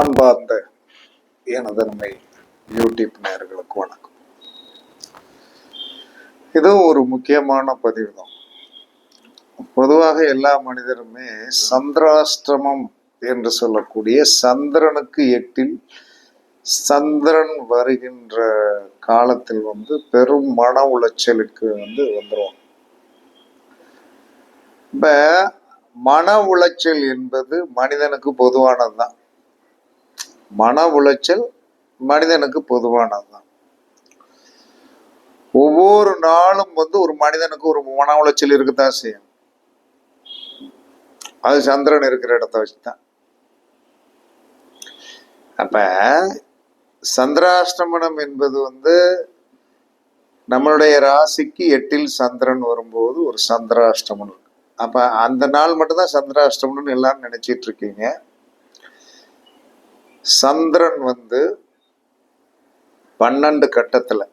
அன்பார்ந்த எனதன்மை யூடியூப் நேர்களுக்கு வணக்கம். இதுவும் ஒரு முக்கியமான பதிவு தான். பொதுவாக எல்லா மனிதருமே சந்திராஷ்டிரமம் என்று சொல்லக்கூடிய சந்திரனுக்கு எட்டில் சந்திரன் வருகின்ற காலத்தில் வந்து பெரும் மன உளைச்சலுக்கு வந்து வந்துருவாங்க இப்ப மன உளைச்சல் என்பது மனிதனுக்கு பொதுவானது தான் மன உளைச்சல் மனிதனுக்கு பொதுவானதுதான். ஒவ்வொரு நாளும் வந்து ஒரு மனிதனுக்கு ஒரு மன உளைச்சல் இருக்குதான் செய்யும். அது சந்திரன் இருக்கிற இடத்த வச்சுதான். அப்ப சந்திராஷ்டமனம் என்பது வந்து நம்மளுடைய ராசிக்கு எட்டில் சந்திரன் வரும்போது ஒரு சந்திராஷ்டமனம் இருக்கு. அப்ப அந்த நாள் மட்டும்தான் சந்திராஷ்டமனம் எல்லாரும் நினைச்சிட்டு இருக்கீங்க. சந்திரன் வந்து பன்னெண்டு கட்டத்தில்.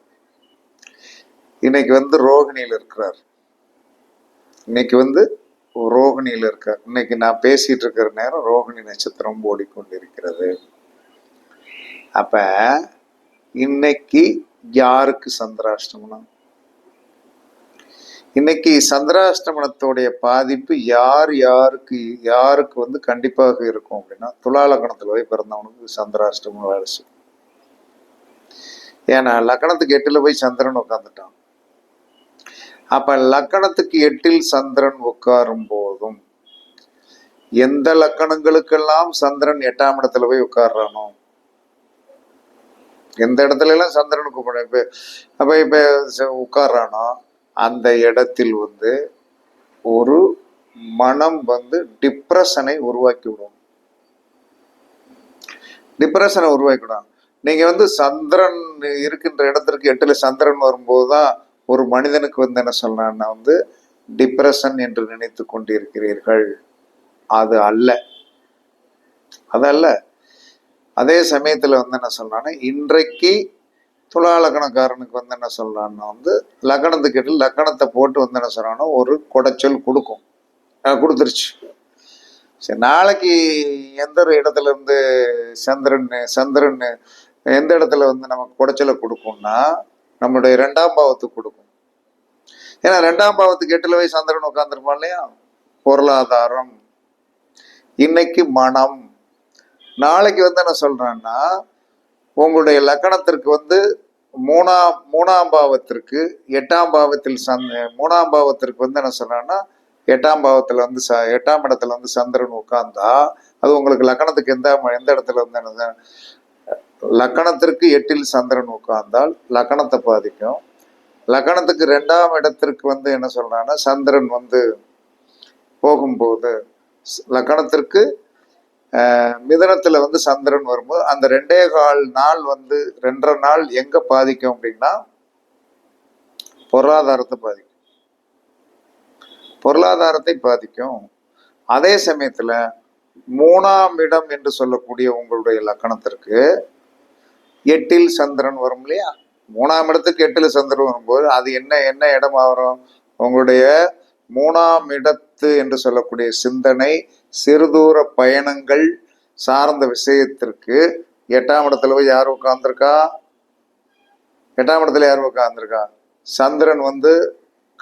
இன்னைக்கு வந்து ரோகிணியில் இருக்கிறார். இன்னைக்கு வந்து ரோகிணியில் இருக்கார். இன்னைக்கு நான் பேசிட்டு இருக்கிற நேரம் ரோகிணி நட்சத்திரம் ஓடிக்கொண்டிருக்கிறது. அப்ப இன்னைக்கு யாருக்கு சந்திராஷ்டமனம் இன்னைக்கு சந்திராஷ்டமனத்தோடைய பாதிப்பு யார் யாருக்கு யாருக்கு வந்து கண்டிப்பாக இருக்கும் அப்படின்னா துலா லக்னத்துல போய் பிறந்தவனுக்கு சந்திராஷ்டமம் வேலை செய்யும். ஏன்னா லக்கணத்துக்கு எட்டில் போய் சந்திரன் உட்காந்துட்டான் அப்ப லக்கணத்துக்கு எட்டில் சந்திரன் உட்காரும் போதும். எந்த லக்கணங்களுக்கெல்லாம் சந்திரன் எட்டாம் இடத்துல போய் உட்கார்றானோ? எந்த இடத்துல எல்லாம் சந்திரனுக்கு இப்போ அப்போ அப்ப இப்ப உட்கார்றானோ? அந்த இடத்தில் வந்து ஒரு மனம் வந்து டிப்ரெஷனை உருவாக்கி விடும் டிப்ரெஷனை உருவாக்கி விடும் நீங்க வந்து சந்திரன் இருக்கின்ற இடத்திற்கு எட்டுல சந்திரன் வரும்போது தான் ஒரு மனிதனுக்கு வந்து என்ன சொல்றான்னா வந்து டிப்ரெஷன் என்று நினைத்து கொண்டிருக்கிறீர்கள். அது அல்ல. அது அல்ல. அதே சமயத்துல வந்து என்ன சொல்றான்னா இன்றைக்கு துலா லக்கணக்காரனுக்கு வந்து என்ன சொல்கிறான்னா வந்து லக்னத்துக்கு லக்கணத்தை போட்டு வந்து என்ன சொல்றான்னா ஒரு குடைச்சல் கொடுக்கும். கொடுத்துருச்சு. சரி நாளைக்கு எந்த ஒரு இடத்துல இருந்து சந்திரன் சந்திரன் எந்த இடத்துல வந்து நமக்கு குடைச்சலை கொடுக்கும்னா நம்மளுடைய ரெண்டாம் பாவத்துக்கு கொடுக்கும். ஏன்னா ரெண்டாம் பாவத்துக்கு எட்டுல போய் சந்திரன் உட்காந்துருப்பான் இல்லையா? பொருளாதாரம் இன்னைக்கு மனம். நாளைக்கு வந்து என்ன சொல்றான்னா உங்களுடைய லக்கணத்திற்கு வந்து மூணாம் மூணாம் பாவத்திற்கு எட்டாம் பாவத்தில் சந்த மூணாம் பாவத்திற்கு வந்து என்ன சொன்னான்னா எட்டாம் பாவத்தில் வந்து ச எட்டாம் இடத்துல வந்து சந்திரன் உட்கார்ந்தா அது உங்களுக்கு லக்கணத்துக்கு எந்த எந்த இடத்துல வந்து என்ன லக்கணத்திற்கு எட்டில் சந்திரன் உட்கார்ந்தால் லக்கணத்தை பாதிக்கும். லக்கணத்துக்கு ரெண்டாம் இடத்திற்கு வந்து என்ன சொல்றான்னா சந்திரன் வந்து போகும்போது லக்கணத்திற்கு மிதனத்தில் வந்து சந்திரன் வரும்போது அந்த ரெண்டே கால் நாள் வந்து ரெண்டரை நாள் எங்கே பாதிக்கும் அப்படின்னா பொருளாதாரத்தை பாதிக்கும். பொருளாதாரத்தை பாதிக்கும். அதே சமயத்தில் மூணாம் இடம் என்று சொல்லக்கூடிய உங்களுடைய லக்கணத்திற்கு எட்டில் சந்திரன் வரும் இல்லையா? மூணாம் இடத்துக்கு எட்டில் சந்திரன் வரும்போது அது என்ன என்ன இடமா வரும் உங்களுடைய மூணாம் கருத்து என்று சொல்லக்கூடிய சிந்தனை சிறுதூர பயணங்கள் சார்ந்த விஷயத்திற்கு எட்டாம் இடத்துல போய் யார் உட்காந்துருக்கா எட்டாம் இடத்துல யார் உட்கார்ந்திருக்கா? சந்திரன் வந்து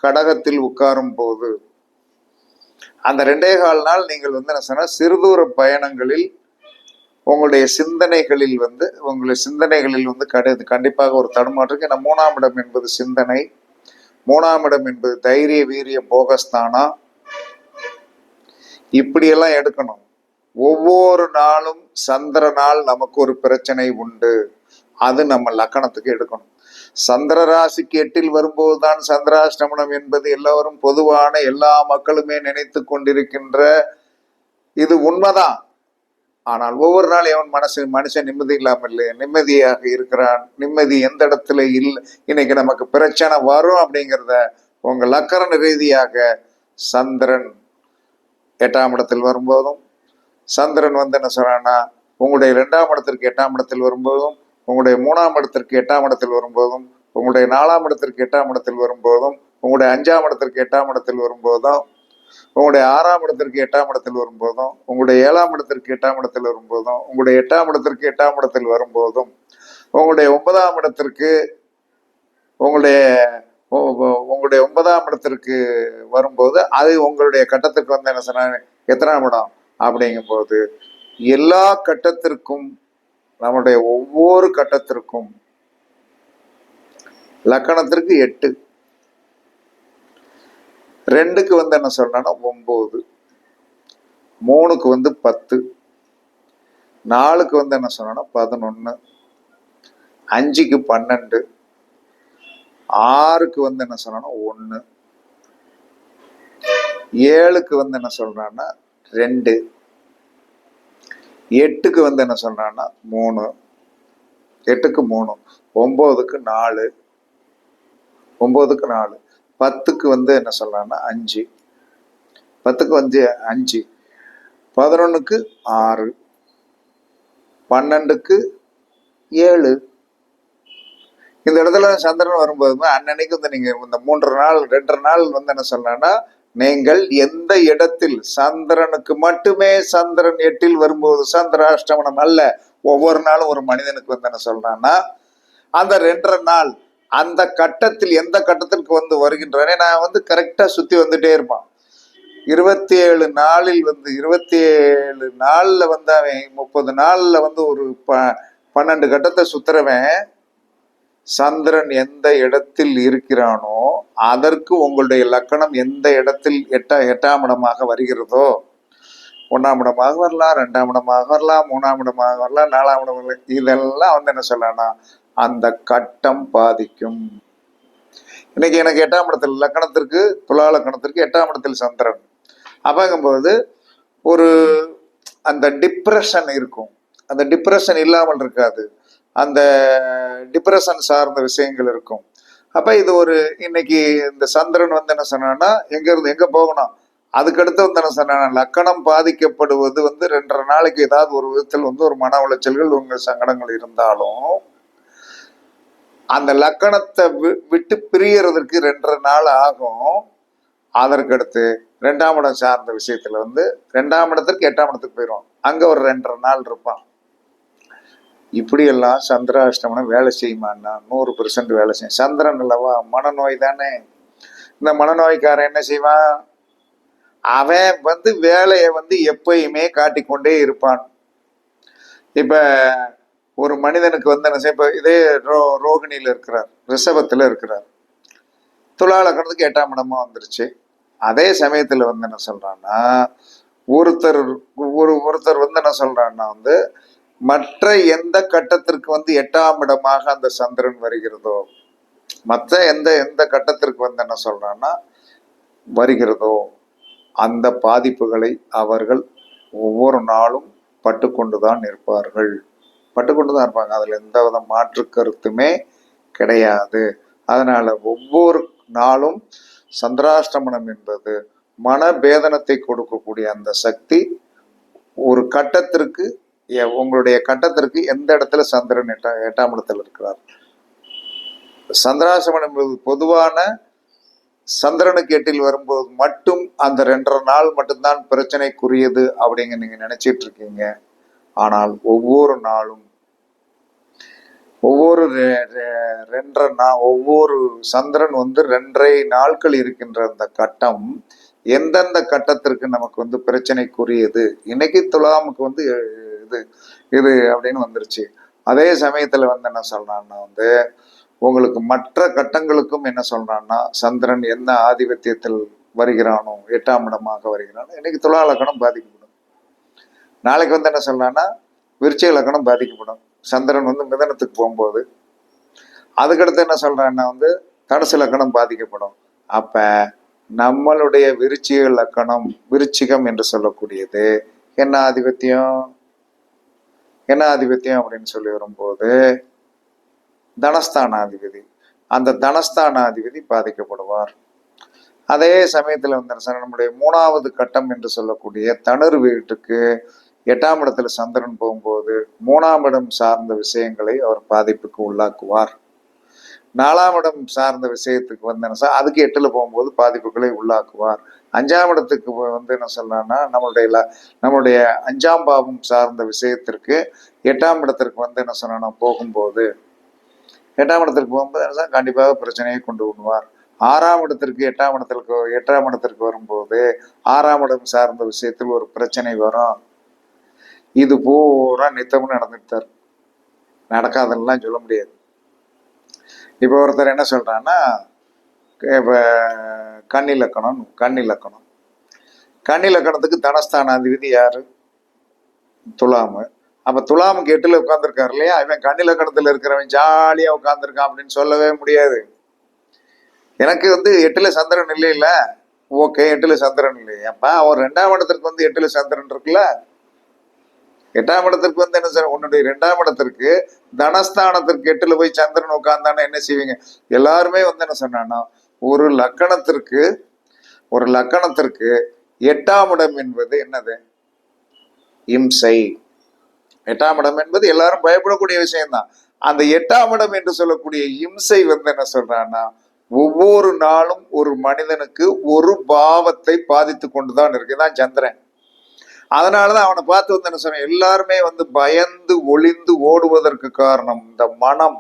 கடகத்தில் உட்காரும் போது அந்த ரெண்டே கால் நாள் நீங்கள் வந்து என்ன சொன்னால் சிறுதூர பயணங்களில் உங்களுடைய சிந்தனைகளில் வந்து உங்களுடைய சிந்தனைகளில் வந்து கிடையாது கண்டிப்பாக ஒரு தடுமாற்றுக்கு ஏன்னா மூணாம் இடம் என்பது சிந்தனை மூணாம் இடம் என்பது தைரிய வீரிய போகஸ்தானா? இப்படியெல்லாம் எடுக்கணும். ஒவ்வொரு நாளும் சந்திர நாள் நமக்கு ஒரு பிரச்சனை உண்டு. அது நம்ம லக்கணத்துக்கு எடுக்கணும். சந்திர ராசிக்கு எட்டில் வரும்போதுதான் சந்திராஷ்டமனம் என்பது எல்லோரும் பொதுவான எல்லா மக்களுமே நினைத்து கொண்டிருக்கின்ற இது உண்மைதான். ஆனால் ஒவ்வொரு நாள் எவன் மனசு மனுஷன் நிம்மதி இல்லாமல் இல்லை நிம்மதியாக இருக்கிறான்? நிம்மதி எந்த இடத்துல இல்லை இன்னைக்கு நமக்கு பிரச்சனை வரும் அப்படிங்கிறத உங்க லக்கரண ரீதியாக சந்திரன் எட்டாம் இடத்தில் வரும்போதும் சந்திரன் வந்து என்ன சொல்கிறான்னா உங்களுடைய ரெண்டாம் இடத்திற்கு எட்டாம் இடத்தில் வரும்போதும் உங்களுடைய மூணாம் இடத்திற்கு எட்டாம் இடத்தில் வரும்போதும் உங்களுடைய நாலாம் இடத்திற்கு எட்டாம் இடத்தில் வரும்போதும் உங்களுடைய அஞ்சாம் இடத்திற்கு எட்டாம் இடத்தில் வரும்போதும் உங்களுடைய ஆறாம் இடத்திற்கு எட்டாம் இடத்தில் வரும்போதும் உங்களுடைய ஏழாம் இடத்திற்கு எட்டாம் இடத்தில் வரும்போதும் உங்களுடைய எட்டாம் இடத்திற்கு எட்டாம் இடத்தில் வரும்போதும் உங்களுடைய ஒன்பதாம் இடத்திற்கு உங்களுடைய உங்களுடைய ஒன்பதாம் இடத்திற்கு வரும்போது அது உங்களுடைய கட்டத்திற்கு வந்து என்ன சொன்னாங்க? எத்தனாம் இடம்? அப்படிங்கும்போது எல்லா கட்டத்திற்கும் நம்முடைய ஒவ்வொரு கட்டத்திற்கும் லக்கணத்திற்கு எட்டு. ரெண்டுக்கு வந்து என்ன சொன்னா ஒன்பது மூணுக்கு வந்து பத்து. நாலுக்கு வந்து என்ன சொன்னா பதினொன்று அஞ்சுக்கு பன்னெண்டு. ஆறுக்கு வந்து என்ன சொல்லணும் ஒன்று ஏழுக்கு வந்து என்ன சொல்றான்னா ரெண்டு. எட்டுக்கு வந்து என்ன சொல்றான்னா மூணு. எட்டுக்கு மூணு. ஒம்போதுக்கு நாலு. ஒம்போதுக்கு நாலு. பத்துக்கு வந்து என்ன சொல்றான்னா அஞ்சு. பத்துக்கு வந்து அஞ்சு. பதினொன்றுக்கு ஆறு. பன்னெண்டுக்கு ஏழு. இந்த இடத்துல சந்திரன் வரும்போது அன்னன்னைக்கு வந்து நீங்க இந்த மூன்று நாள் ரெண்டரை நாள் வந்து என்ன சொல்லலாம்னா நீங்கள் எந்த இடத்தில் சந்திரனுக்கு மட்டுமே சந்திரன் எட்டில் வரும்போது சந்திராஷ்டமனம் அல்ல ஒவ்வொரு நாளும் ஒரு மனிதனுக்கு வந்து என்ன சொல்றான்னா அந்த ரெண்டரை நாள் அந்த கட்டத்தில் எந்த கட்டத்திற்கு வந்து வருகின்றனே? நான் வந்து கரெக்டா சுத்தி வந்துட்டே இருப்பான். இருபத்தி ஏழு நாளில் வந்து இருபத்தி ஏழு நாள்ல வந்து அவன் முப்பது நாள்ல வந்து ஒரு ப பன்னெண்டு கட்டத்தை சுத்துறவன் சந்திரன் எந்த இடத்தில் இருக்கிறானோ அதற்கு உங்களுடைய லக்கணம் எந்த இடத்தில் எட்டா எட்டாம் இடமாக வருகிறதோ? ஒன்றாம் இடமாக வரலாம் ரெண்டாம் இடமாக வரலாம் மூணாம் இடமாக வரலாம் நாலாம் இடம் வரலாம். இதெல்லாம் வந்து என்ன சொல்லலாம் அந்த கட்டம் பாதிக்கும். இன்னைக்கு எனக்கு எட்டாம் இடத்தில் லக்கணத்திற்கு துலா லக்கணத்திற்கு எட்டாம் இடத்தில் சந்திரன். அப்பங்கும்போது ஒரு அந்த டிப்ரெஷன் இருக்கும். அந்த டிப்ரெஷன் இல்லாமல் இருக்காது. அந்த டிப்ரெஷன் சார்ந்த விஷயங்கள் இருக்கும். அப்போ இது ஒரு இன்னைக்கு இந்த சந்திரன் வந்து என்ன சொன்னான்னா எங்க இருந்து எங்க போகணும்? அதுக்கடுத்து வந்து என்ன சொன்னா லக்கணம் பாதிக்கப்படுவது வந்து ரெண்டரை நாளைக்கு ஏதாவது ஒரு விதத்தில் வந்து ஒரு மன உளைச்சல்கள் உங்கள் சங்கடங்கள் இருந்தாலும் அந்த லக்கணத்தை வி- விட்டு பிரியறதுக்கு ரெண்டரை நாள் ஆகும். அதற்கடுத்து ரெண்டாம் இடம் சார்ந்த விஷயத்துல வந்து ரெண்டாம் இடத்துக்கு எட்டாம் இடத்துக்கு போயிடும் அங்க ஒரு ரெண்டரை நாள் இருப்பான். இப்படியெல்லாம் சந்திராஷ்டமனம் வேலை செய்யுமான்னா நூறு பெர்சன்ட் வேலை செய்யும். சந்திரன் அல்லவா மனநோய் தானே. இந்த மனநோய்க்காரன் என்ன செய்வான்? அவன் வந்து வேலையை வந்து எப்பயுமே காட்டிக்கொண்டே இருப்பான். இப்ப ஒரு மனிதனுக்கு வந்து என்ன செய்ய இப்போ இதே ரோ ரோகிணியில் இருக்கிறார் ரிஷபத்தில் இருக்கிறார். துலாலக்கணத்துக்கு எட்டாம் இடமா வந்துருச்சு. அதே சமயத்துல வந்து என்ன சொல்றான்னா ஒருத்தர் ஒரு ஒருத்தர் வந்து என்ன சொல்றான்னா வந்து மற்ற எந்த கட்டத்திற்கு வந்து எட்டாம் இடமாக அந்த சந்திரன் வருகிறதோ மற்ற எந்த எந்த கட்டத்திற்கு வந்து என்ன சொல்றான்னா வருகிறதோ அந்த பாதிப்புகளை அவர்கள் ஒவ்வொரு நாளும் பட்டுக்கொண்டுதான் இருப்பார்கள் பட்டுக்கொண்டுதான் இருப்பாங்க. அதுல எந்த வித மாற்று கருத்துமே கிடையாது. அதனால ஒவ்வொரு நாளும் சந்திராஷ்டமனம் என்பது மன வேதனத்தை கொடுக்கக்கூடிய அந்த சக்தி ஒரு கட்டத்திற்கு உங்களுடைய கட்டத்திற்கு எந்த இடத்துல சந்திரன் எட்டாம் எட்டாம் இடத்துல இருக்கிறார்? சந்திராசமன் என்பது பொதுவான சந்திரனுக்கு எட்டில் வரும்போது மட்டும் அந்த ரெண்டரை நாள் மட்டும்தான் பிரச்சனைக்குரியது அப்படிங்க நீங்க நினைச்சிட்டு இருக்கீங்க. ஆனால் ஒவ்வொரு நாளும் ஒவ்வொரு ரெ- ரெ- ரெண்டரை நாள் ஒவ்வொரு சந்திரன் வந்து ரெண்டரை நாட்கள் இருக்கின்ற அந்த கட்டம் எந்தெந்த கட்டத்திற்கு நமக்கு வந்து பிரச்சனைக்குரியது? இன்னைக்கு துலாமுக்கு வந்து வந்து இது அப்படின்னு வந்துருச்சு. அதே சமயத்துல வந்து என்ன சொல்றான்னா வந்து உங்களுக்கு மற்ற கட்டங்களுக்கும் என்ன சொல்றான்னா சந்திரன் என்ன ஆதிபத்தியத்தில் வருகிறானோ எட்டாம் இடமாக வருகிறானோ இன்னைக்கு துலா லக்கணம் பாதிக்கப்படும். நாளைக்கு வந்து என்ன சொல்றான்னா விருச்சிக லக்கணம் பாதிக்கப்படும். சந்திரன் வந்து மிதனத்துக்கு போகும்போது அதுக்கடுத்து என்ன சொல்றான்னா வந்து கடைசி லக்கணம் பாதிக்கப்படும். அப்ப நம்மளுடைய விருச்சிக லக்கணம் விருச்சிகம் என்று சொல்லக்கூடியது என்ன ஆதிபத்தியம்? என்ன அப்படின்னு சொல்லி வரும்போது தனஸ்தானாதிபதி. அந்த தனஸ்தானாதிபதி பாதிக்கப்படுவார். அதே சமயத்துல வந்து நம்முடைய மூணாவது கட்டம் என்று சொல்லக்கூடிய தனுர் வீட்டுக்கு எட்டாம் இடத்துல சந்திரன் போகும்போது மூணாம் இடம் சார்ந்த விஷயங்களை அவர் பாதிப்புக்கு உள்ளாக்குவார். நாலாம் இடம் சார்ந்த விஷயத்துக்கு வந்து அதுக்கு எட்டுல போகும்போது பாதிப்புகளை உள்ளாக்குவார். அஞ்சாம் இடத்துக்கு வந்து என்ன சொல்லலாம்னா நம்மளுடைய நம்மளுடைய அஞ்சாம் பாவம் சார்ந்த விஷயத்திற்கு எட்டாம் இடத்திற்கு வந்து என்ன சொல்லணும்னா போகும்போது எட்டாம் இடத்திற்கு போகும்போது என்ன கண்டிப்பாக பிரச்சனையை கொண்டு விடுவார் ஆறாம் இடத்திற்கு எட்டாம் இடத்திற்கு எட்டாம் இடத்திற்கு வரும்போது ஆறாம் இடம் சார்ந்த விஷயத்தில் ஒரு பிரச்சனை வரும். இது பூரா நித்தமும் நடந்துட்டார். நடக்காதெல்லாம் சொல்ல முடியாது. இப்போ ஒருத்தர் என்ன சொல்றான்னா இப்போ கண்ணிலக்கணம் இலக்கணத்துக்கு தனஸ்தான அதிபதி யாரு? துலாமு. அப்ப துலாமுக்கு எட்டில் உட்காந்துருக்காரு இல்லையா? இவன் கண்ணிலக்கணத்துல இருக்கிறவன் ஜாலியா உட்காந்துருக்கான் அப்படின்னு சொல்லவே முடியாது. எனக்கு வந்து எட்டுல சந்திரன் இல்லை இல்ல ஓகே எட்டுல சந்திரன் இல்லை அப்பா அவன் ரெண்டாம் இடத்திற்கு வந்து எட்டுல சந்திரன் இருக்குல்ல? எட்டாம் இடத்திற்கு வந்து என்ன சார்? உன்னுடைய ரெண்டாம் இடத்திற்கு தனஸ்தானத்திற்கு எட்டுல போய் சந்திரன் உட்கார்ந்தானே என்ன செய்வீங்க? எல்லாருமே வந்து என்ன சொன்னான்னா ஒரு லக்கணத்திற்கு ஒரு லக்கணத்திற்கு எட்டாம் இடம் என்பது என்னது? இம்சை. எட்டாம் இடம் என்பது எல்லாரும் பயப்படக்கூடிய விஷயம்தான். அந்த எட்டாம் இடம் என்று சொல்லக்கூடிய இம்சை வந்து என்ன சொல்றான்னா ஒவ்வொரு நாளும் ஒரு மனிதனுக்கு ஒரு பாவத்தை பாதித்து கொண்டுதான் இருக்குதான் சந்திரன். அதனாலதான் அவனை பார்த்து வந்து என்ன சொன்ன எல்லாருமே வந்து பயந்து ஒளிந்து ஓடுவதற்கு காரணம் இந்த மனம்.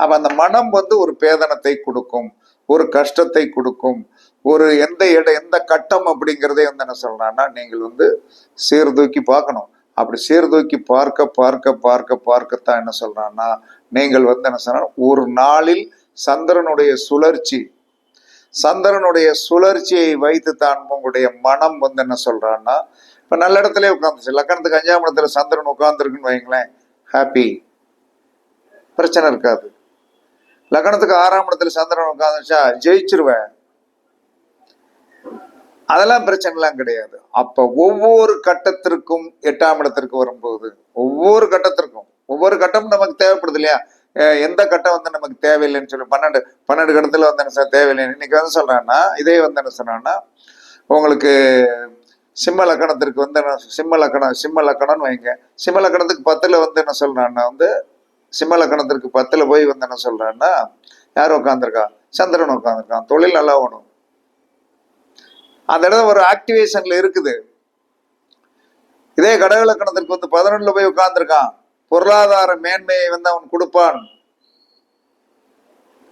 அப்ப அந்த மனம் வந்து ஒரு பேதனத்தை கொடுக்கும். ஒரு கஷ்டத்தை கொடுக்கும். ஒரு எந்த இட எந்த கட்டம் அப்படிங்கிறதே வந்து என்ன சொல்றான்னா நீங்கள் வந்து சீர்தூக்கி பார்க்கணும். அப்படி சீர்தூக்கி பார்க்க பார்க்க பார்க்க பார்க்கத்தான் என்ன சொல்றான்னா நீங்கள் வந்து என்ன சொன்னா ஒரு நாளில் சந்திரனுடைய சுழற்சி சந்திரனுடைய சுழற்சியை வைத்து தான் உங்களுடைய மனம் வந்து என்ன சொல்றான்னா இப்ப நல்ல இடத்துல உட்காந்துச்சு லக்கணத்துக்கு அஞ்சாம் இடத்துல சந்திரன் உட்கார்ந்துருக்குன்னு வைங்களேன் ஹாப்பி பிரச்சனை இருக்காது. லக்கணத்துக்கு ஆறாம் இடத்துல சந்திரன் உட்காந்துச்சா ஜெயிச்சிருவேன். அதெல்லாம் பிரச்சனைலாம் கிடையாது. அப்ப ஒவ்வொரு கட்டத்திற்கும் எட்டாம் இடத்திற்கு வரும்போது ஒவ்வொரு கட்டத்திற்கும் ஒவ்வொரு கட்டமும் நமக்கு தேவைப்படுது இல்லையா? எந்த கட்டம் வந்து நமக்கு தேவையில்லைன்னு சொல்லி பன்னெண்டு பன்னெண்டு கட்டத்துல வந்து என்ன சார் தேவையில்லை இன்னைக்கு வந்து சொல்றேன்னா இதே வந்து என்ன சொன்னான்னா உங்களுக்கு சிம்ம லக்கணத்திற்கு வந்து என்ன சிம்ம லக்கணம் சிம்ம லக்கணம்னு வைங்க. சிம்ம லக்கணத்துக்கு பத்துல வந்து என்ன சொல்றான்னா வந்து சிம்ம லக்கணத்திற்கு பத்துல போய் வந்து என்ன சொல்றான்னா யார் உட்காந்துருக்கா சந்திரன் உட்காந்துருக்கான் தொழில் நல்லா வேணும் அந்த இடத்துல ஒரு ஆக்டிவேஷன்ல இருக்குது. இதே கடக லக்கணத்திற்கு வந்து பதினொன்றில் போய் உட்காந்துருக்கான் பொருளாதார மேன்மையை வந்து அவன் கொடுப்பான்.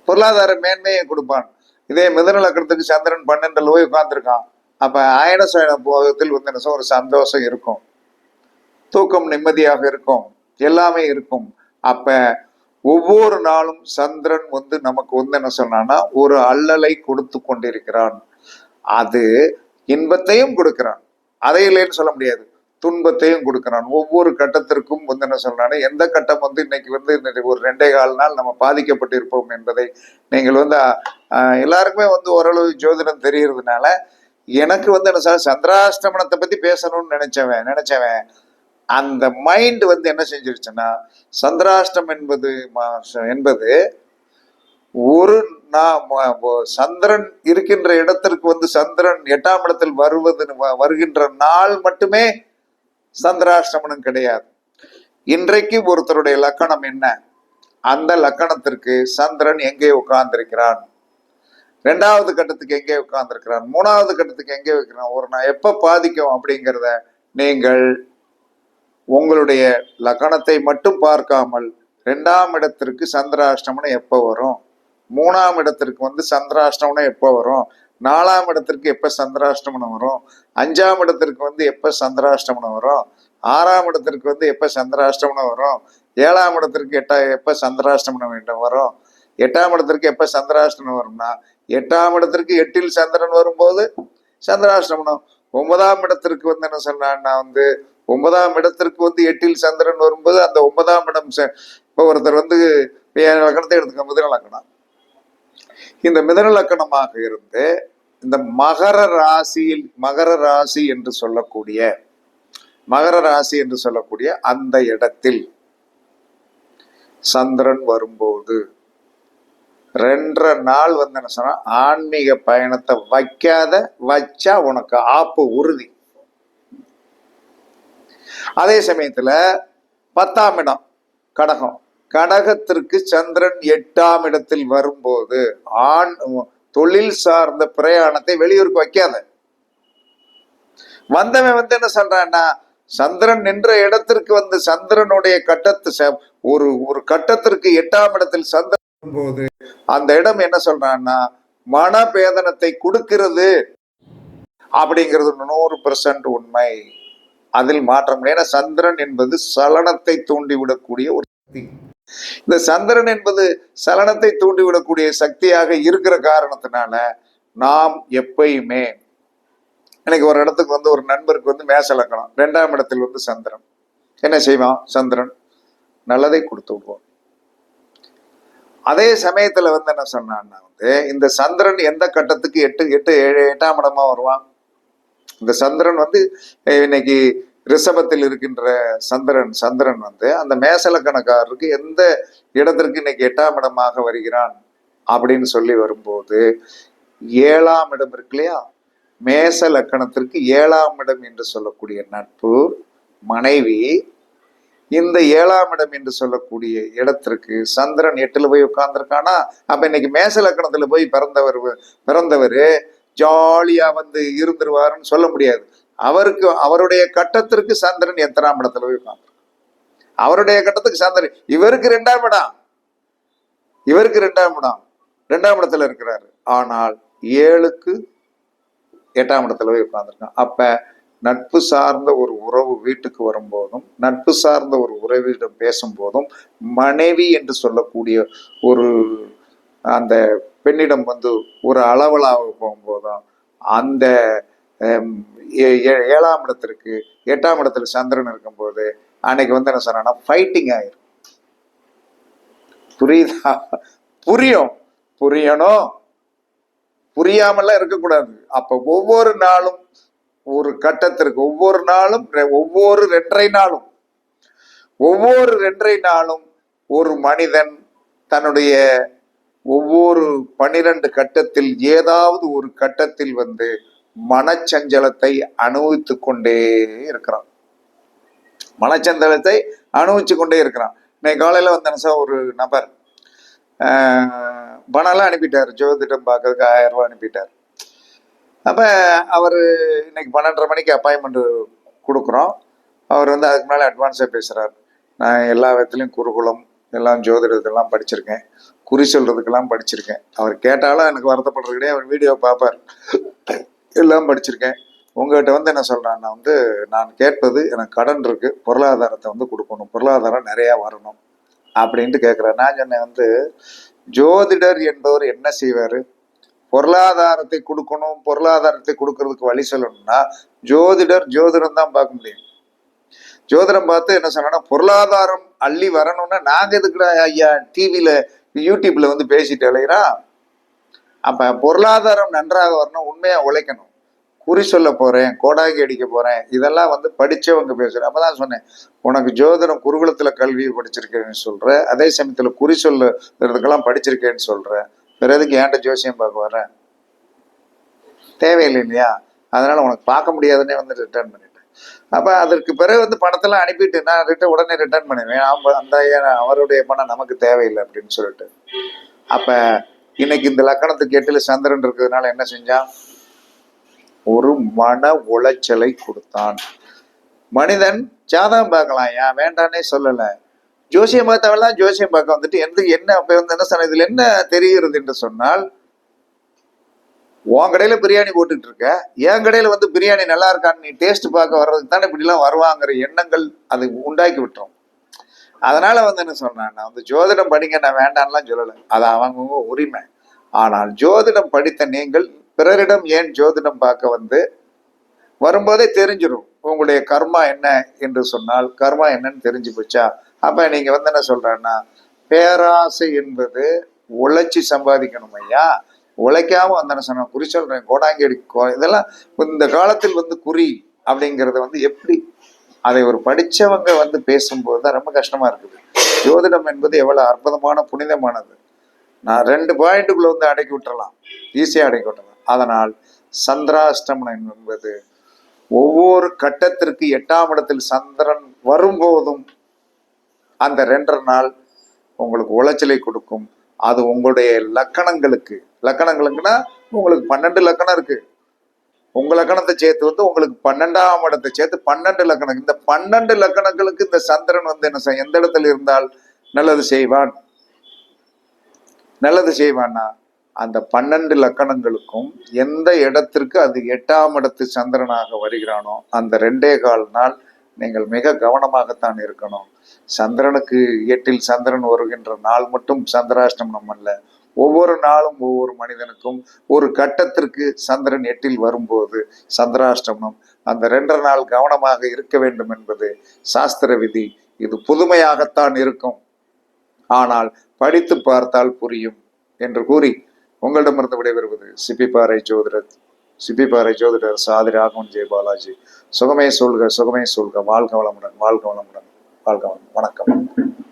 பொருளாதார மேன்மையை கொடுப்பான். இதே மிதன லக்கணத்துக்கு சந்திரன் பன்னெண்டில் போய் உட்கார்ந்துருக்கான் அப்ப ஆயன சயன போகத்தில் வந்து என்ன ஒரு சந்தோஷம் இருக்கும். தூக்கம் நிம்மதியாக இருக்கும். எல்லாமே இருக்கும். அப்ப ஒவ்வொரு நாளும் சந்திரன் வந்து நமக்கு வந்து என்ன சொன்னான்னா ஒரு அல்லலை கொடுத்து கொண்டிருக்கிறான். அது இன்பத்தையும் கொடுக்கிறான். அதை இல்லைன்னு சொல்ல முடியாது. துன்பத்தையும் கொடுக்கிறான். ஒவ்வொரு கட்டத்திற்கும் வந்து என்ன சொல்றானே எந்த கட்டம் வந்து இன்னைக்கு வந்து ஒரு ரெண்டே கால் நாள் நம்ம பாதிக்கப்பட்டிருப்போம் என்பதை நீங்கள் வந்து எல்லாருக்குமே வந்து ஓரளவு ஜோதிடம் தெரியறதுனால எனக்கு வந்து என்ன சார் சந்திராஷ்டமனத்தை பத்தி பேசணும்னு நினைச்சவன் நினைச்சவன் அந்த மைண்ட் வந்து என்ன செஞ்சிருச்சுன்னா சந்திராஷ்டம் என்பது என்பது ஒரு நான் சந்திரன் இருக்கின்ற இடத்திற்கு வந்து சந்திரன் எட்டாம் இடத்தில் வருவது வ- வருகின்ற நாள் மட்டுமே சந்திராஷ்டமனம் கிடையாது. இன்றைக்கு ஒருத்தருடைய லக்கணம் என்ன? அந்த லக்கணத்திற்கு சந்திரன் எங்கே உட்கார்ந்திருக்கிறான்? ரெண்டாவது கட்டத்துக்கு எங்கே உட்கார்ந்திருக்கிறான்? மூணாவது கட்டத்துக்கு எங்கே வைக்கிறான்? ஒரு நான் எப்ப பாதிக்கும் அப்படிங்கிறத நீங்கள் உங்களுடைய லக்கணத்தை மட்டும் பார்க்காமல் ரெண்டாம் இடத்திற்கு சந்திராஷ்டமனம் எப்போ வரும்? மூணாம் இடத்திற்கு வந்து சந்திராஷ்டமனம் எப்போ வரும்? நாலாம் இடத்திற்கு எப்போ சந்திராஷ்டமனம் வரும்? அஞ்சாம் இடத்திற்கு வந்து எப்போ சந்திராஷ்டமனம் வரும்? ஆறாம் இடத்திற்கு வந்து எப்போ சந்திராஷ்டமனம் வரும்? ஏழாம் இடத்திற்கு எட்டா எப்போ சந்திராஷ்டமனம் வேண்டும் வரும்? எட்டாம் இடத்திற்கு எப்போ சந்திராஷ்டமனம் வரும்னா எட்டாம் இடத்திற்கு எட்டில் சந்திரன் வரும்போது சந்திராஷ்டமனம் ஒன்பதாம் இடத்திற்கு வந்து என்ன சொன்னான்னா வந்து ஒன்பதாம் இடத்திற்கு வந்து எட்டில் சந்திரன் வரும்போது அந்த ஒன்பதாம் இடம் இப்போ ஒருத்தர் வந்து லக்கணத்தை எடுத்துக்க மிதன லக்கணம். இந்த மிதன லக்கணமாக இருந்து இந்த மகர ராசியில் மகர ராசி என்று சொல்லக்கூடிய மகர ராசி என்று சொல்லக்கூடிய அந்த இடத்தில் சந்திரன் வரும்போது ரெண்டரை நாள் வந்து என்ன சொன்னா ஆன்மீக பயணத்தை வைக்காத வச்சா உனக்கு ஆப்பு உறுதி. அதே சமயத்துல பத்தாம் இடம் கடகம். கடகத்திற்கு சந்திரன் எட்டாம் இடத்தில் வரும்போது ஆண் தொழில் சார்ந்த பிரயாணத்தை வெளியூருக்கு வைக்காத. வந்தவன் வந்து என்ன சொல்றான்னா சந்திரன் நின்ற இடத்திற்கு வந்து சந்திரனுடைய கட்டத்து ஒரு ஒரு கட்டத்திற்கு எட்டாம் இடத்தில் சந்திரன் போது அந்த இடம் என்ன சொல்றான்னா மனபேதனத்தை கொடுக்கிறது. அப்படிங்கிறது நூறு பெர்சன்ட் உண்மை. அதில் மாற்றம் ஏன்னா சந்திரன் என்பது சலனத்தை தூண்டிவிடக்கூடிய ஒரு சக்தி. இந்த சந்திரன் என்பது சலனத்தை தூண்டிவிடக்கூடிய சக்தியாக இருக்கிற காரணத்தினால நாம் எப்பயுமே எனக்கு ஒரு இடத்துக்கு வந்து ஒரு நண்பருக்கு வந்து மேச லக்கணம் ரெண்டாம் இடத்தில் வந்து சந்திரன். என்ன செய்வான்? சந்திரன் நல்லதை கொடுத்து விடுவோம் அதே சமயத்துல வந்து என்ன சொன்னான்னா வந்து இந்த சந்திரன் எந்த கட்டத்துக்கு எட்டு எட்டு ஏழு எட்டாம் இடமா வருவான்? இந்த சந்திரன் வந்து இன்னைக்கு ரிஷபத்தில் இருக்கின்ற சந்திரன் சந்திரன் வந்து அந்த மேசலக்கணக்காரருக்கு எந்த இடத்திற்கு இன்னைக்கு எட்டாம் இடமாக வருகிறான் அப்படின்னு சொல்லி வரும்போது ஏழாம் இடம் இருக்கு இல்லையா? மேச லக்கணத்திற்கு ஏழாம் இடம் என்று சொல்லக்கூடிய நட்பு மனைவி இந்த ஏழாம் இடம் என்று சொல்லக்கூடிய இடத்திற்கு சந்திரன் எட்டுல போய் உட்கார்ந்துருக்கானா? அப்ப இன்னைக்கு மேச லக்கணத்துல போய் பிறந்தவர் பிறந்தவர் ஜாலியா வந்து இருந்துருவாருன்னு சொல்ல முடியாது. அவருக்கு அவருடைய கட்டத்திற்கு சந்திரன் எத்தனாம் இடத்துல போய் உட்கார்ந்து அவருடைய கட்டத்துக்கு சந்திரன் இவருக்கு ரெண்டாம் இடம். இவருக்கு ரெண்டாம் இடம். ரெண்டாம் இடத்துல இருக்கிறாரு. ஆனால் ஏழுக்கு எட்டாம் இடத்துல போய் உட்கார்ந்துருக்கான். அப்ப நட்பு சார்ந்த ஒரு உறவு வீட்டுக்கு வரும்போதும் நட்பு சார்ந்த ஒரு உறவிடம் பேசும்போதும் மனைவி என்று சொல்லக்கூடிய ஒரு அந்த பெண்ணிடம் வந்து ஒரு அளவலாக போகும்போதும் அந்த ஏ- ஏ- ஏழாம் இடத்திற்கு எட்டாம் இடத்துல சந்திரன் இருக்கும்போது அன்னைக்கு வந்து என்ன சொன்னா ஃபைட்டிங் ஆயிரும். புரியுதா? புரியும். புரியணும். புரியாமலாம் இருக்கக்கூடாது. அப்ப ஒவ்வொரு நாளும் ஒரு கட்டத்திற்கு ஒவ்வொரு நாளும் ரெ- ஒவ்வொரு ரெண்டரை நாளும் ஒவ்வொரு ரெண்டரை நாளும் ஒரு மனிதன் தன்னுடைய ஒவ்வொரு பனிரெண்டு கட்டத்தில் ஏதாவது ஒரு கட்டத்தில் வந்து மனச்சஞ்சலத்தை அனுபவித்து கொண்டே இருக்கிறான். மனச்சஞ்சலத்தை அனுபவிச்சு கொண்டே இருக்கிறான். இன்னைக்கு காலையில் வந்த ஒரு நபர் பணம்லாம் அனுப்பிட்டார். ஜோதிடம் பார்க்கறதுக்கு ஆயிரம் ரூபாய் அனுப்பிட்டார். அப்ப அவர் இன்னைக்கு பன்னெண்டரை மணிக்கு அப்பாயின்மெண்ட் கொடுக்குறோம். அவர் வந்து அதுக்கு மேலே அட்வான்ஸாக பேசுகிறார் நான் எல்லா விதத்துலையும் குருகுலம் எல்லாம் ஜோதிடத்தெல்லாம் படிச்சிருக்கேன். குறி சொல்றதுக்கெல்லாம் படிச்சிருக்கேன். அவர் கேட்டாலும் எனக்கு வருத்தப்படுறது கிடையாது அவர் வீடியோ பார்ப்பார். எல்லாம் படிச்சிருக்கேன். உங்ககிட்ட வந்து என்ன சொல்றேன் நான் வந்து நான் கேட்பது எனக்கு கடன் இருக்கு. பொருளாதாரத்தை வந்து கொடுக்கணும். பொருளாதாரம் நிறையா வரணும் அப்படின்ட்டு கேட்குறேன் நான் சொன்னேன் வந்து ஜோதிடர் என்பவர் என்ன செய்வார்? பொருளாதாரத்தை கொடுக்கணும். பொருளாதாரத்தை கொடுக்கறதுக்கு வழி சொல்லணும்னா ஜோதிடர் ஜோதிடம் தான் பார்க்க முடியும். ஜோதிடம் பார்த்து என்ன சொன்னா பொருளாதாரம் அள்ளி வரணும்னா நாங்க எதுக்குடா ஐயா டிவியில யூடியூப்ல வந்து பேசிட்டு அலைகிறா அப்ப பொருளாதாரம் நன்றாக வரணும் உண்மையா உழைக்கணும். குறி சொல்ல போறேன் கோடாகி அடிக்க போறேன் இதெல்லாம் வந்து படிச்சவங்க பேசுறேன் அப்பதான் சொன்னேன் உனக்கு ஜோதிடம் குருகுலத்துல கல்வி படிச்சிருக்கேன்னு சொல்ற அதே சமயத்துல குறி சொல்லுறதுக்கெல்லாம் படிச்சிருக்கேன்னு சொல்ற பிறகு எதுக்கு ஏன்ட்ட ஜோசியம் பார்க்க வர்றேன் தேவையில்லை இல்லையா? அதனால உனக்கு பார்க்க முடியாதுன்னே வந்து ரிட்டர்ன் பண்ணி அப்ப அதற்கு பிறகு வந்து பணத்தெல்லாம் அனுப்பிட்டு நான் ரிட்டர்ன் உடனே ரிட்டர்ன் பண்ணுவேன். அந்த அவருடைய பணம் நமக்கு தேவையில்லை அப்படின்னு சொல்லிட்டு. அப்ப இன்னைக்கு இந்த லக்கணத்துக்கு எட்டில் சந்திரன் இருக்கிறதுனால என்ன செஞ்சான்? ஒரு மன உளைச்சலை கொடுத்தான். மனிதன் ஜாதகம் பார்க்கலாம். ஏன் வேண்டானே சொல்லலை. ஜோசியம் பார்த்தவெல்லாம் ஜோசியம் பார்க்க வந்துட்டு எந்த என்ன அப்ப வந்து என்ன சொன்ன இதில் என்ன தெரிகிறது என்று சொன்னால் உன் கடையில பிரியாணி போட்டுட்டு இருக்க. என் கடையில வந்து பிரியாணி நல்லா இருக்கான்னு நீ டேஸ்ட் பார்க்க வர்றதுக்கு தானே இப்படிலாம் வருவாங்கிற எண்ணங்கள் அது உண்டாக்கி விட்டுரும். அதனால வந்து என்ன சொன்னேன் நான் வந்து ஜோதிடம் படிங்க நான் வேண்டான்லாம் சொல்லலை. அது அவங்கவுங்க உரிமை. ஆனால் ஜோதிடம் படித்த நீங்கள் பிறரிடம் ஏன் ஜோதிடம் பார்க்க வந்து வரும்போதே தெரிஞ்சிடும் உங்களுடைய கர்மா என்ன என்று சொன்னால் கர்மா என்னன்னு தெரிஞ்சு போச்சா? அப்ப நீங்க வந்து என்ன சொல்றேன்னா பேராசை என்பது உழைச்சி சம்பாதிக்கணும் ஐயா. உழைக்காம வந்து சொன்ன குறி சொல்றேன் கோடாங்கி கோ இதெல்லாம் இந்த காலத்தில் வந்து குறி அப்படிங்கிறத வந்து எப்படி அதை ஒரு படித்தவங்க வந்து பேசும்போது தான் ரொம்ப கஷ்டமா இருக்குது. ஜோதிடம் என்பது எவ்வளவு அற்புதமான புனிதமானது. நான் ரெண்டு பாயிண்ட்டுக்குள்ள வந்து அடக்கி விட்டுறலாம். ஈஸியாக அடக்கி விட்டுறலாம். அதனால் சந்திராஷ்டமனம் என்பது ஒவ்வொரு கட்டத்திற்கு எட்டாம் இடத்தில் சந்திரன் வரும்போதும் அந்த ரெண்டரை நாள் உங்களுக்கு உளைச்சலை கொடுக்கும். அது உங்களுடைய லக்கணங்களுக்கு. லக்கணங்களுக்குன்னா உங்களுக்கு பன்னெண்டு லக்கணம் இருக்கு. உங்க லக்கணத்தை சேர்த்து வந்து உங்களுக்கு பன்னெண்டாம் இடத்தை சேர்த்து பன்னெண்டு லக்கணம் இந்த பன்னெண்டு லக்கணங்களுக்கு இந்த சந்திரன் வந்து என்ன செய்ய எந்த இடத்துல இருந்தால் நல்லது செய்வான்? நல்லது செய்வான்னா அந்த பன்னெண்டு லக்கணங்களுக்கும் எந்த இடத்திற்கு அது எட்டாம் இடத்து சந்திரனாக வருகிறானோ அந்த ரெண்டே கால் நாள் நீங்கள் மிக கவனமாகத்தான் இருக்கணும். சந்திரனுக்கு எட்டில் சந்திரன் வருகின்ற நாள் மட்டும் சந்திராஷ்டமம் அல்ல ஒவ்வொரு நாளும் ஒவ்வொரு மனிதனுக்கும் ஒரு கட்டத்திற்கு சந்திரன் எட்டில் வரும்போது சந்திராஷ்டமம். அந்த ரெண்டரை நாள் கவனமாக இருக்க வேண்டும் என்பது சாஸ்திர விதி. இது புதுமையாகத்தான் இருக்கும். ஆனால் படித்து பார்த்தால் புரியும் என்று கூறி உங்களிடமிருந்து விடைபெறுவது சிப்பிப்பாறை ஜோதிடர். சிப்பிப்பாறை ஜோதிடர் சாதி ராகவன் ஜெய பாலாஜி. சுகமே சொல்க சுகமே சொல்க. வாழ்க வளமுடன் வாழ்க வளமுடன். வாழ்க வளம் வணக்கம்.